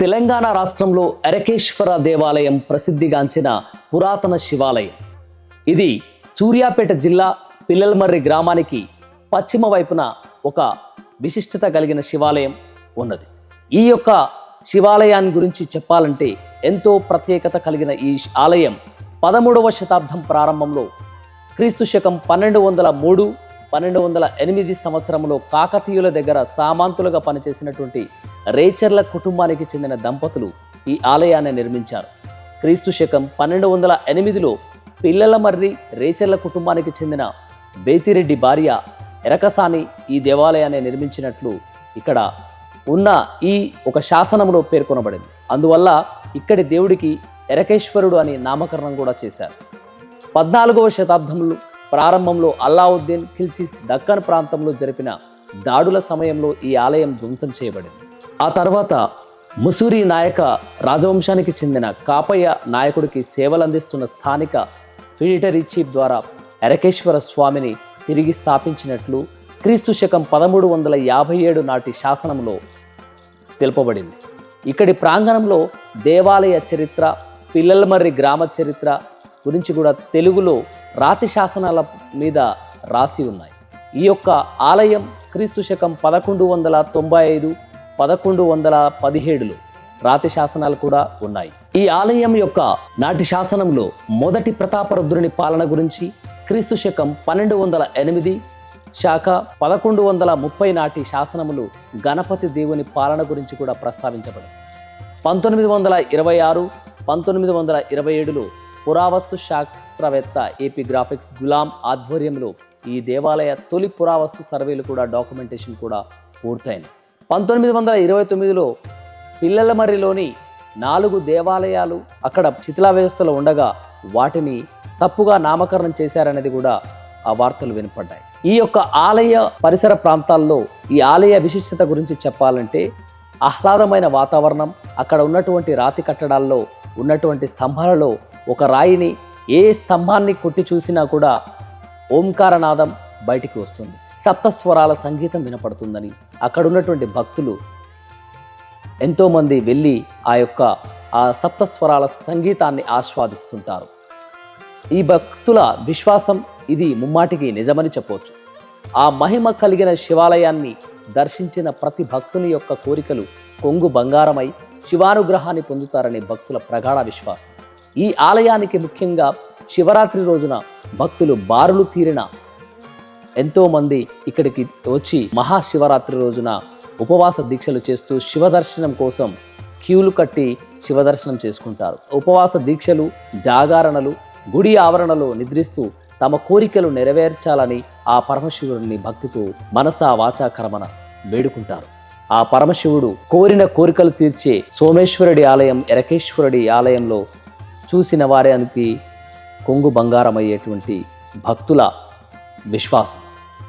తెలంగాణ రాష్ట్రంలో ఎరకేశ్వర దేవాలయం ప్రసిద్ధిగాంచిన పురాతన శివాలయం. ఇది సూర్యాపేట జిల్లా పిల్లలమర్రి గ్రామానికి పశ్చిమ వైపున ఒక విశిష్టత కలిగిన శివాలయం ఉన్నది. ఈ యొక్క శివాలయాన్ని గురించి చెప్పాలంటే ఎంతో ప్రత్యేకత కలిగిన ఈ ఆలయం పదమూడవ శతాబ్దం ప్రారంభంలో క్రీస్తు శకం పన్నెండు వందల మూడు పన్నెండు వందల ఎనిమిది సంవత్సరంలో కాకతీయుల దగ్గర సామాంతులుగా పనిచేసినటువంటి రేచర్ల కుటుంబానికి చెందిన దంపతులు ఈ ఆలయాన్ని నిర్మించారు. క్రీస్తు శకం పన్నెండు వందల ఎనిమిదిలో పిల్లల మర్రి రేచర్ల కుటుంబానికి చెందిన బేతిరెడ్డి భార్య ఎరకసాని ఈ దేవాలయాన్ని నిర్మించినట్లు ఇక్కడ ఉన్న ఈ ఒక శాసనంలో పేర్కొనబడింది. అందువల్ల ఇక్కడి దేవుడికి ఎరకేశ్వరుడు అని నామకరణం కూడా చేశారు. పద్నాలుగవ శతాబ్దంలో ప్రారంభంలో అల్లావుద్దీన్ ఖిల్చిస్ దక్కన్ ప్రాంతంలో జరిపిన దాడుల సమయంలో ఈ ఆలయం ధ్వంసం చేయబడింది. ఆ తర్వాత ముసూరి నాయక రాజవంశానికి చెందిన కాపయ్య నాయకుడికి సేవలందిస్తున్న స్థానిక మిలిటరీ చీఫ్ ద్వారా ఎరకేశ్వర స్వామిని తిరిగి స్థాపించినట్లు క్రీస్తు శకం పదమూడు వందల యాభై ఏడు నాటి శాసనంలో తెలుపబడింది. ఇక్కడి ప్రాంగణంలో దేవాలయ చరిత్ర పిల్లలమర్రి గ్రామ చరిత్ర గురించి కూడా తెలుగులో రాతి శాసనాల మీద రాసి ఉన్నాయి. ఈ యొక్క ఆలయం క్రీస్తు శకం పదకొండు వందల తొంభై ఐదు పదకొండు వందల పదిహేడులో రాతి శాసనాలు కూడా ఉన్నాయి. ఈ ఆలయం యొక్క నాటి శాసనంలో మొదటి ప్రతాపరుద్రుని పాలన గురించి క్రీస్తు శకం పన్నెండు వందల ఎనిమిది శాఖ పదకొండు వందల ముప్పై నాటి శాసనములు గణపతి దేవుని పాలన గురించి కూడా ప్రస్తావించబడింది. పంతొమ్మిది వందల ఇరవై ఆరు పంతొమ్మిది వందల ఇరవై ఏడులో పురావస్తు శాస్త్రవేత్త ఏపీ గ్రాఫిక్స్ గులాం ఆధ్వర్యంలో ఈ దేవాలయ తొలి పురావస్తు సర్వేలు కూడా డాక్యుమెంటేషన్ కూడా పూర్తయింది పంతొమ్మిది వందల ఇరవై తొమ్మిదిలో పిల్లలమర్రిలోని నాలుగు దేవాలయాలు అక్కడ శిథిలా వ్యవస్థలో ఉండగా వాటిని తప్పుగా నామకరణం చేశారనేది కూడా ఆ వార్తలు వినపడ్డాయి. ఈ యొక్క ఆలయ పరిసర ప్రాంతాల్లో ఈ ఆలయ విశిష్టత గురించి చెప్పాలంటే ఆహ్లాదమైన వాతావరణం అక్కడ ఉన్నటువంటి రాతి కట్టడాల్లో ఉన్నటువంటి స్తంభాలలో ఒక రాయిని ఏ స్తంభాన్ని కొట్టి చూసినా కూడా ఓంకారనాదం బయటికి వస్తుంది. సప్తస్వరాల సంగీతం వినపడుతుందని అక్కడున్నటువంటి భక్తులు ఎంతోమంది వెళ్ళి ఆ యొక్క ఆ సప్తస్వరాల సంగీతాన్ని ఆస్వాదిస్తుంటారు. ఈ భక్తుల విశ్వాసం ఇది ముమ్మాటికి నిజమని చెప్పవచ్చు ఆ మహిమ కలిగిన శివాలయాన్ని దర్శించిన ప్రతి భక్తుని యొక్క కోరికలు కొంగు బంగారమై శివానుగ్రహాన్ని పొందుతారని భక్తుల ప్రగాఢ విశ్వాసం. ఈ ఆలయానికి ముఖ్యంగా శివరాత్రి రోజున భక్తులు బారులు తీరిన ఎంతోమంది ఇక్కడికి వచ్చి మహాశివరాత్రి రోజున ఉపవాస దీక్షలు చేస్తూ శివదర్శనం కోసం క్యూలు కట్టి శివదర్శనం చేసుకుంటారు. ఉపవాస దీక్షలు జాగరణలు గుడి ఆవరణలో నిద్రిస్తూ తమ కోరికలు నెరవేర్చాలని ఆ పరమశివుడిని భక్తితో మనసా వాచా కర్మన వేడుకుంటారు. ఆ పరమశివుడు కోరిన కోరికలు తీర్చే సోమేశ్వరుడి ఆలయం ఎరకేశ్వరుడి ఆలయంలో చూసిన వారానికి కొంగు బంగారమయ్యేటువంటి భక్తుల విశ్వాసం